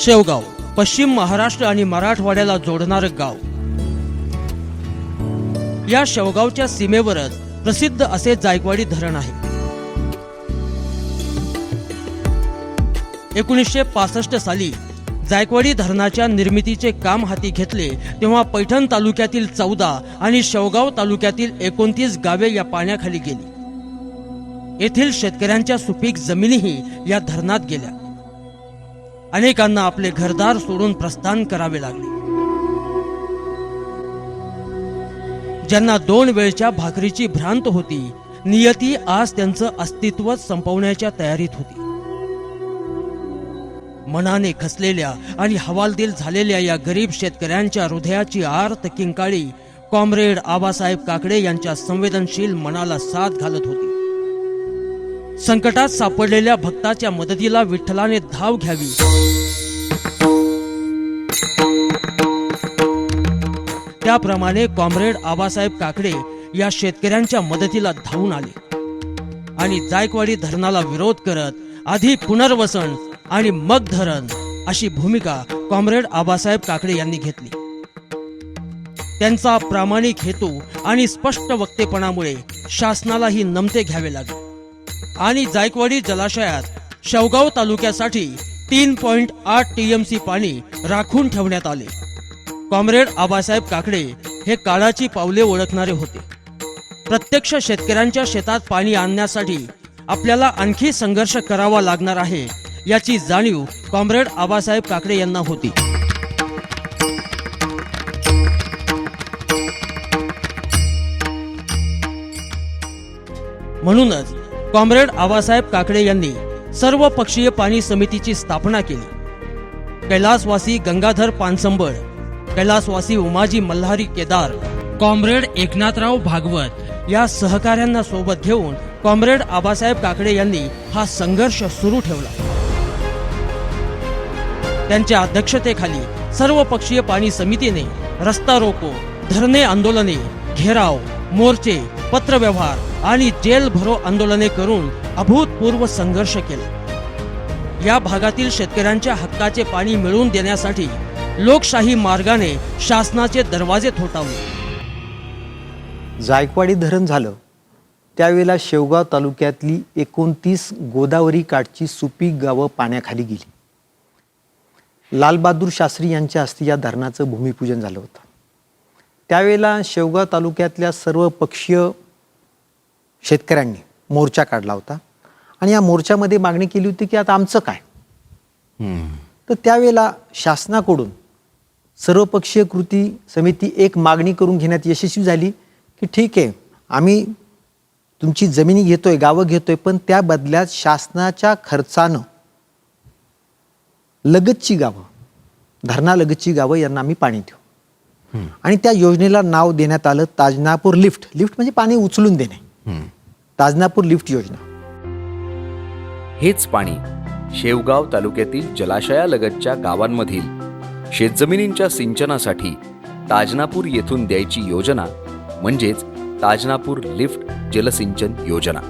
शेवगाव पश्चिम महाराष्ट्र आणि मराठवाड्याला जोडणारं गाव. या शेवगावच्या सीमेवरच प्रसिद्ध असे जायकवाडी धरण आहे. एकोणीसशे पासष्ट साली जायकवाडी धरणाच्या निर्मितीचे काम हाती घेतले तेव्हा पैठण तालुक्यातील चौदा आणि शेवगाव तालुक्यातील एकोणतीस गावे या पाण्याखाली गेली. येथील शेतकऱ्यांच्या सुपीक जमिनीही या धरणात गेल्या. अनेकांना आपले घरदार सोडून प्रस्थान करावे लागले. ज्यांना दोन वेळच्या भाकरीची भ्रांत होती नियती आज त्यांचं अस्तित्व संपवण्याच्या तयारीत होती. मनाने खसलेल्या आणि हवालदिल झालेल्या या गरीब शेतकऱ्यांच्या हृदयाची आर्त किंकाळी कॉम्रेड आबासाहेब काकडे यांच्या संवेदनशील मनाला साथ घालत होती. संकटात सापडलेल्या भक्ताच्या मदतीला विठ्ठलाने धाव घ्यावी. त्याप्रमाणे कॉम्रेड आबासाहेब काकडे या शेतकऱ्यांच्या मदतीला धावून आले. आणि जायकवाडी धरणाला विरोध करत आधी पुनर्वसन आणि मग धरण अशी भूमिका कॉम्रेड आबासाहेब काकडे यांनी घेतली. त्यांचा प्रामाणिक हेतू आणि स्पष्ट वक्तेपणामुळे शासनालाही नमते घ्यावे लागले. आणि जायकवाडी जलाशयात शेवगाव तालुक्यासाठी तीन पॉइंट आठ टीएमसी पाणी राखून ठेवण्यात आले. कॉम्रेड आबासाहेब काकडे हे काळाची पावले ओळखणारे होते. प्रत्यक्ष शेतकऱ्यांच्या शेतात पाणी आणण्यासाठी आपल्याला आणखी संघर्ष करावा लागणार आहे याची जाणीव कॉम्रेड आबासाहेब काकडे यांना होती. म्हणूनच कॉम्रेड आबासाहेब काकडे यांनी सर्व पक्षीय पाणी समितीची स्थापना केली. कैलासवासी गंगाधर पानसंबळ कैलासवासी उमाजी मल्हारी केदार कॉम्रेड एकनाथराव भागवत या सहकाऱ्यांना सोबत घेऊन कॉम्रेड आबासाहेब काकडे यांनी हा संघर्ष सुरू ठेवला. त्यांच्या अध्यक्षतेखाली सर्व पक्षीय पाणी समितीने रस्ता रोको धरणे आंदोलने घेराव मोर्चे पत्रव्यवहार आणि जेल भरो आंदोलने करून अभूतपूर्व संघर्ष केला. या भागातील शेतकऱ्यांच्या हक्काचे पाणी मिळवून देण्यासाठी लोकशाही मार्गाने शासनाचे दरवाजे थोटावले जायकवाडी धरण झालं. त्यावेळेला शेवगाव तालुक्यातली एकोणतीस गोदावरी काठची सुपीक गावं पाण्याखाली गेली. लालबहादूर शास्त्री यांच्या हस्ते या धरणाचं भूमिपूजन झालं होतं. त्यावेळेला शेवगाव तालुक्यातल्या सर्व पक्षीय शेतकऱ्यांनी मोर्चा काढला होता. आणि या मोर्चामध्ये मागणी केली होती की आता आमचं काय? तर त्यावेळेला शासनाकडून सर्वपक्षीय कृती समिती एक मागणी करून घेण्यात यशस्वी झाली की ठीक आहे आम्ही तुमची जमिनी घेतोय गावं घेतोय पण त्या बदल्यात शासनाच्या खर्चानं लगतची गावं धरणालगतची गावं यांना आम्ही पाणी देऊ. आणि त्या योजनेला नाव देण्यात आलं ताजनापूर लिफ्ट. लिफ्ट म्हणजे पाणी उचलून देणे. ताजनापूर लिफ्ट योजना. हेच पाणी शेवगाव तालुक्यातील जलाशयालगतच्या गावांमधील शेतजमिनींच्या सिंचनासाठी ताजनापूर येथून द्यायची योजना म्हणजेच ताजनापूर लिफ्ट जलसिंचन योजना.